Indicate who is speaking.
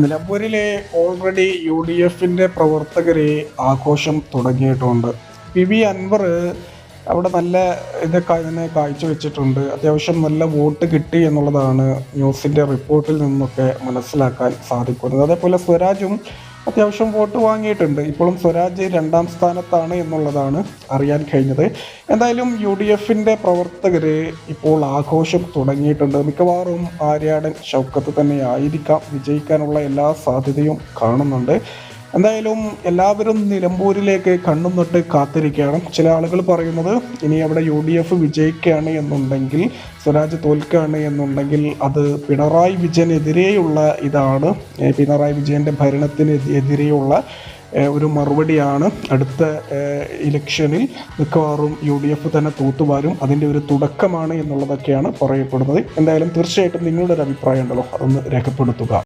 Speaker 1: നിലമ്പൂരിലെ already U D എഫിന്റെ പ്രവർത്തകരെ ആഘോഷം തുടങ്ങിയിട്ടുണ്ട്. പി വി അൻവർ അവിടെ നല്ല ഇതൊക്കെ ഇതിനെ കാഴ്ചവെച്ചിട്ടുണ്ട്. അത്യാവശ്യം നല്ല വോട്ട് കിട്ടി എന്നുള്ളതാണ് ന്യൂസിന്റെ റിപ്പോർട്ടിൽ നിന്നൊക്കെ മനസ്സിലാക്കാൻ സാധിക്കുന്നത്. അതേപോലെ സ്വരാജും അത്യാവശ്യം വോട്ട് വാങ്ങിയിട്ടുണ്ട്. ഇപ്പോഴും സ്വരാജ് രണ്ടാം സ്ഥാനത്താണ് എന്നുള്ളതാണ് അറിയാൻ കഴിഞ്ഞത്. എന്തായാലും യു ഡി എഫിന്റെ പ്രവർത്തകർ ഇപ്പോൾ ആഘോഷം തുടങ്ങിയിട്ടുണ്ട്. മിക്കവാറും ആര്യാടൻ ഷൗക്കത്ത് തന്നെ ആയിരിക്കാം വിജയിക്കാനുള്ള എല്ലാ സാധ്യതയും കാണുന്നുണ്ട്. എന്തായാലും എല്ലാവരും നിലമ്പൂരിലേക്ക് കണ്ണും കാത്തിരിക്കുകയാണ്. ചില ആളുകൾ പറയുന്നത് ഇനി അവിടെ യു ഡി എഫ് വിജയിക്കുകയാണ് എന്നുണ്ടെങ്കിൽ സ്വരാജ് തോൽക്കുകയാണ് എന്നുണ്ടെങ്കിൽ അത് പിണറായി വിജയനെതിരെയുള്ള ഇതാണ്. പിണറായി വിജയന്റെ ഭരണത്തിന് എതിരെയുള്ള ഒരു മറുപടിയാണ് അടുത്ത ഇലക്ഷനിൽ മിക്കവാറും യു ഡി എഫ് തന്നെ തൂത്തുവാരും. അതിന്റെ ഒരു തുടക്കമാണ് എന്നുള്ളതൊക്കെയാണ് പറയപ്പെടുന്നത്. എന്തായാലും തീർച്ചയായിട്ടും നിങ്ങളുടെ ഒരു അഭിപ്രായം ഉണ്ടല്ലോ അതൊന്ന് രേഖപ്പെടുത്തുക.